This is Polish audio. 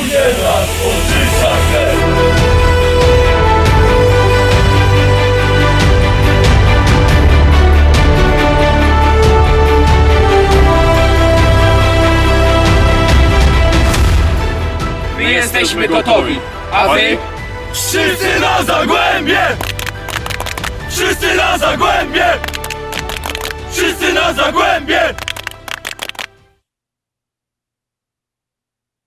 Uniela pożycza My jesteśmy gotowi, a wy? Wszyscy na zagłębie! Wszyscy na zagłębie! Wszyscy na zagłębie!